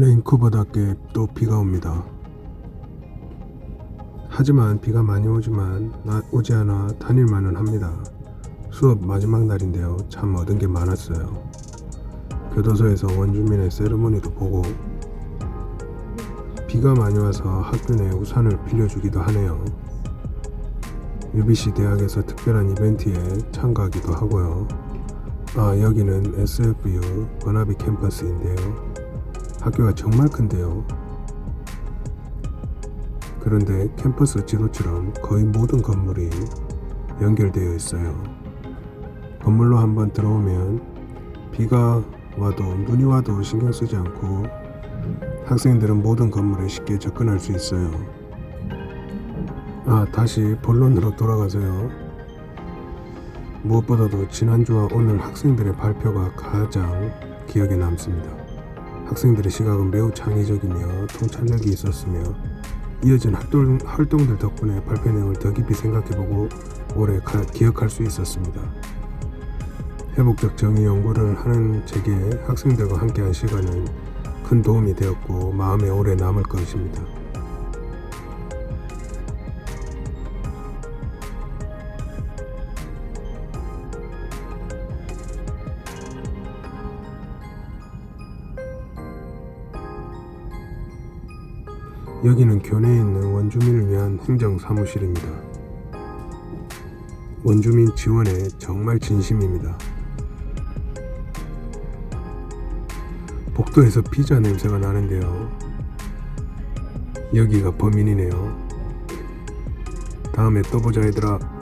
레인쿠버답게 또 비가 옵니다. 하지만 비가 많이 오지만 나 오지 않아 다닐만은 합니다. 수업 마지막 날인데요. 참 얻은 게 많았어요. 교도소에서 원주민의 세르모니도 보고 비가 많이 와서 학교 내 우산을 빌려주기도 하네요. UBC 대학에서 특별한 이벤트에 참가하기도 하고요. 아 여기는 SFU 버나비 캠퍼스인데요. 학교가 정말 큰데요. 그런데 캠퍼스 지도처럼 거의 모든 건물이 연결되어 있어요. 건물로 한번 들어오면 비가 와도 눈이 와도 신경 쓰지 않고 학생들은 모든 건물에 쉽게 접근할 수 있어요. 아, 다시 본론으로 돌아가서요. 무엇보다도 지난주와 오늘 학생들의 발표가 가장 기억에 남습니다. 학생들의 시각은 매우 창의적이며 통찰력이 있었으며 이어진 활동, 활동들 덕분에 발표 내용을 더 깊이 생각해보고 오래 가- 기억할 수 있었습니다. 회복적 정의 연구를 하는 제게 학생들과 함께한 시간은 큰 도움이 되었고 마음에 오래 남을 것입니다. 여기는 교내에 있는 원주민을 위한 행정사무실입니다. 원주민 지원에 정말 진심입니다. 복도에서 피자 냄새가 나는데요. 여기가 범인이네요. 다음에 또 보자 얘들아.